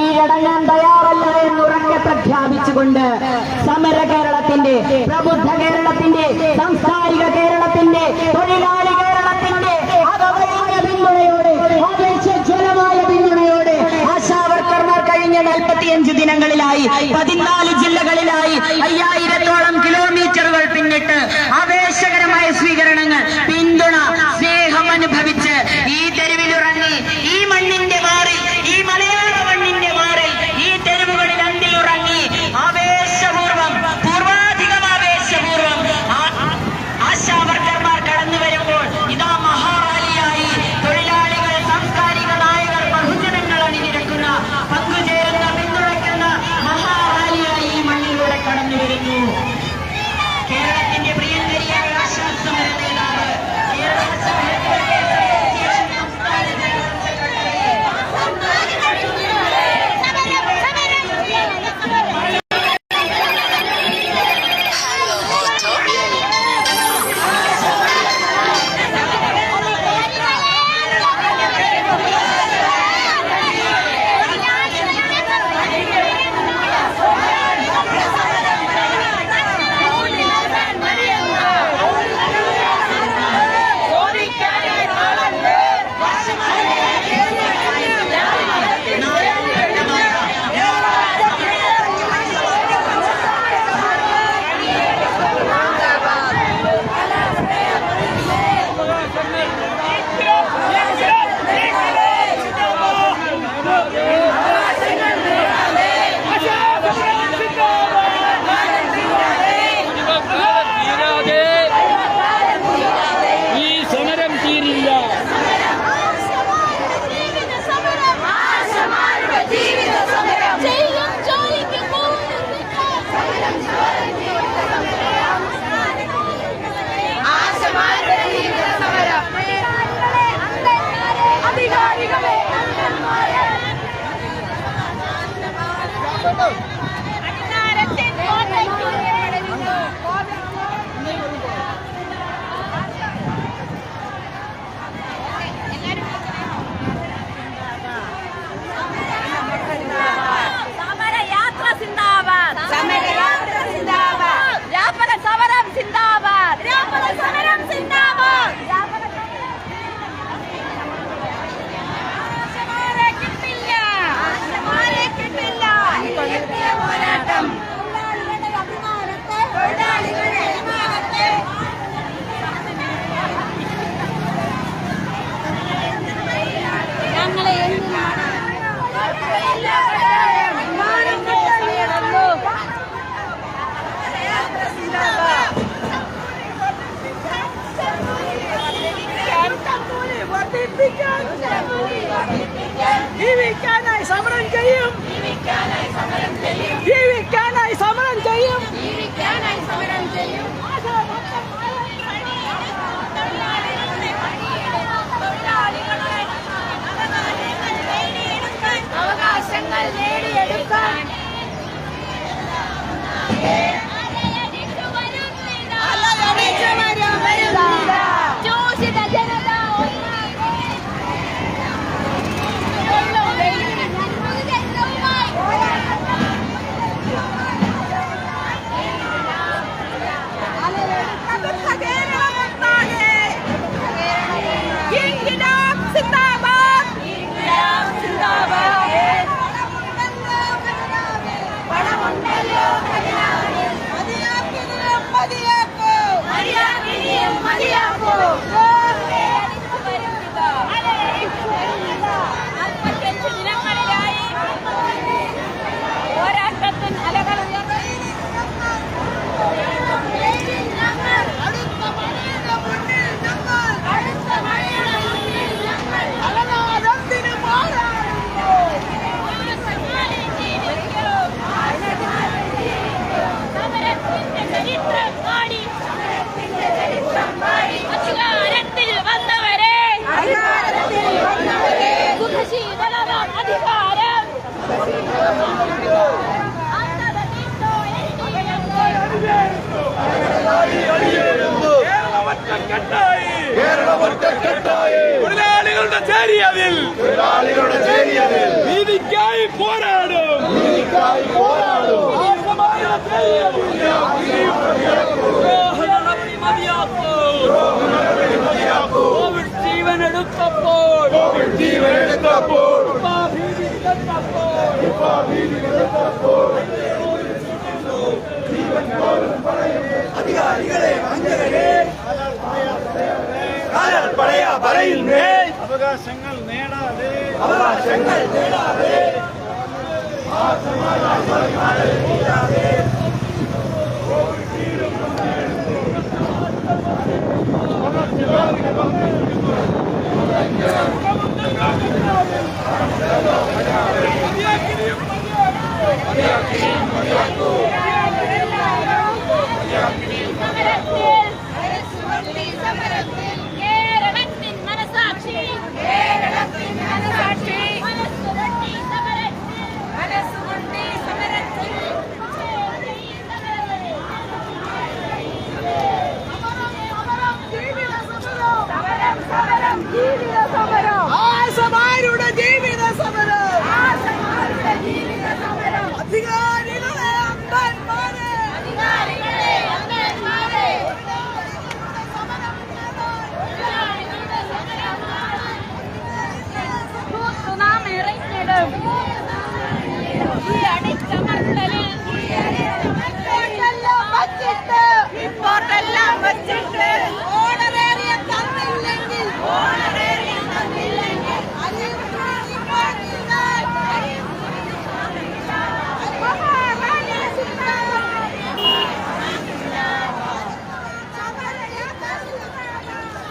കീഴടങ്ങാൻ തയ്യാറല്ല എന്നുറക്കെ പ്രഖ്യാപിച്ചുകൊണ്ട് സമര കേരളത്തിന്റെ പ്രബുദ്ധ കേരളത്തിന്റെ സാംസ്കാരിക കേരളത്തിന്റെ തൊഴിലാളി കേരളത്തിന്റെ അകവഴിഞ്ഞ പിന്തുണയോടെ ആവേശജ്വലമായ പിന്തുണയോടെ ആശാവർക്കർമാർ കഴിഞ്ഞ നാൽപ്പത്തിയഞ്ച് ദിനങ്ങളിലായി പതിനാല് ജില്ലകളിലായി അയ്യായിരത്തോളം കിലോമീറ്ററുകൾ പിന്നിട്ട് ആവേശകരമായ സ്വീകരണങ്ങൾ പിന്തുണ സ്നേഹം അനുഭവിച്ച് மதியாப்போ. மதியாப்போ. மதியாப்போ. പോരാടും ദ്രോഹനടപടി മതിയാക്കൂ കോവിഡ് ജീവനെടുത്തപ്പോൾ ഉപാഭീതി വിതച്ചപ്പോൾ പടയ പറയിൽ മേൽ അവകാശങ്ങൾ നേടാതെ അവകാശങ്ങൾ നേടാതെ കേരളത്തിൻ time.